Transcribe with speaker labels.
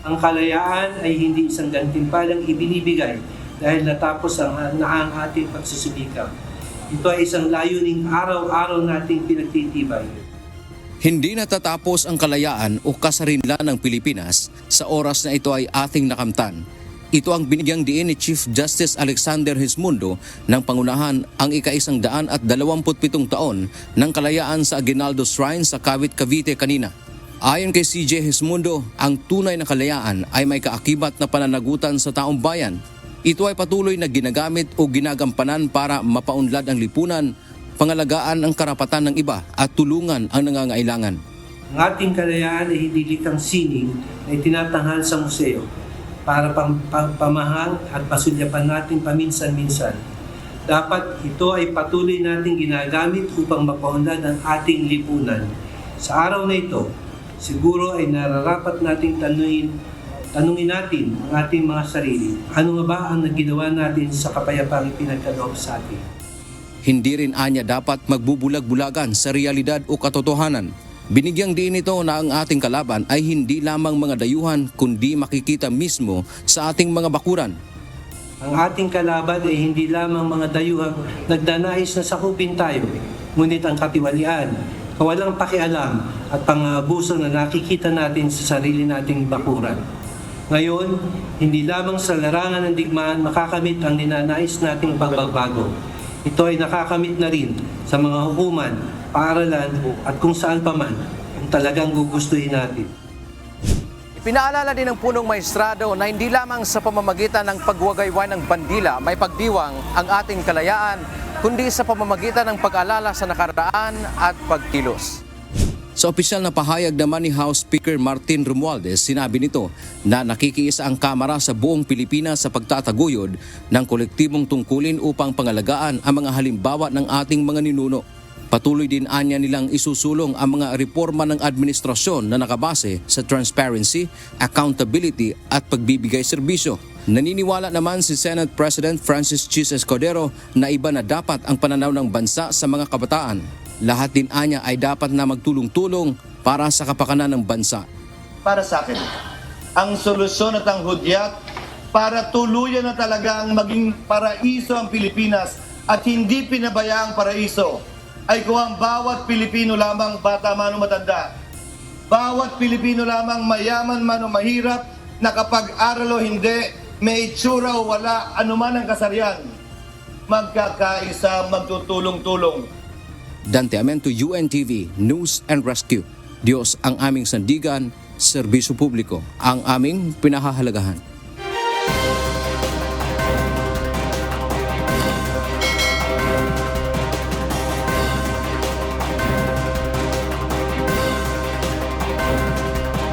Speaker 1: Ang kalayaan ay hindi isang gantimpalang ibinibigay dahil natapos ang, na ang ating pagsusumikap. Ito ay isang layuning araw-araw nating pinagtitibay.
Speaker 2: Hindi natatapos ang kalayaan o kasarinlan ng Pilipinas sa oras na ito ay ating nakamtan. Ito ang binigyang diin ni Chief Justice Alexander Hismundo ng pangunahan ang ika-isang daan at dalawamputpitong taon ng kalayaan sa Aguinaldo Shrine sa Cavite, Cavite kanina. Ayon kay CJ Hismundo, ang tunay na kalayaan ay may kaakibat na pananagutan sa taong bayan. Ito ay patuloy na ginagamit o ginagampanan para mapaunlad ang lipunan, pangalagaan ang karapatan ng iba at tulungan ang nangangailangan.
Speaker 1: Ang ating kalayaan ay hindi likang sining na itinatanghal sa museo para pam, pam- pamahal at pasulyapan natin paminsan-minsan. Dapat ito ay patuloy nating ginagamit upang mapaunlad ang ating lipunan. Sa araw na ito, siguro ay nararapat nating tanungin, tanungin natin ang ating mga sarili. Ano nga ba ang naginawa natin sa kapayapang pinagkaloob sa atin?
Speaker 2: Hindi rin anya dapat magbubulag-bulagan sa realidad o katotohanan. Binigyang din ito na ang ating kalaban ay hindi lamang mga dayuhan kundi makikita mismo sa ating mga bakuran.
Speaker 1: Ang ating kalaban ay hindi lamang mga dayuhang nagdanais na sakupin tayo, ngunit ang katiwalian, kawalang pakialam at pangabuso na nakikita natin sa sarili nating bakuran. Ngayon, hindi lamang sa larangan ng digmaan makakamit ang ninanais nating pagbabago. Ito ay nakakamit na rin sa mga hukuman, paaralan at kung saan paman kung talagang gugustuhin natin.
Speaker 2: Pinaalala din ng punong maestrado na hindi lamang sa pamamagitan ng pagwagayway ng bandila may pagdiwang ang ating kalayaan, kundi sa pamamagitan ng pag-alala sa nakaraan at pagkilos. Sa opisyal na pahayag naman ni House Speaker Martin Romualdez, sinabi nito na nakikiisa ang Kamara sa buong Pilipinas sa pagtataguyod ng kolektibong tungkulin upang pangalagaan ang mga halimbawa ng ating mga ninuno. Patuloy din anya nilang isusulong ang mga reforma ng administrasyon na nakabase sa transparency, accountability at pagbibigay serbisyo. Naniniwala naman si Senate President Francis Chis Escudero na iba na dapat ang pananaw ng bansa sa mga kabataan. Lahat din anya ay dapat na magtulong-tulong para sa kapakanan ng bansa.
Speaker 3: para sa akin. Ang solusyon at ang hudyat para tuluyan na talaga ang maging paraiso ang Pilipinas at hindi pinabayaang paraiso ay kung ang bawat Pilipino lamang bata man o matanda, bawat Pilipino lamang mayaman man o mahirap, nakapag-aral o hindi, may itsura o wala, anuman ang kasarian, magkakaisa, magtutulong-tulong.
Speaker 2: Dante Amento UNTV News and Rescue. Diyos ang aming sandigan, serbisyo publiko ang aming pinahahalagahan.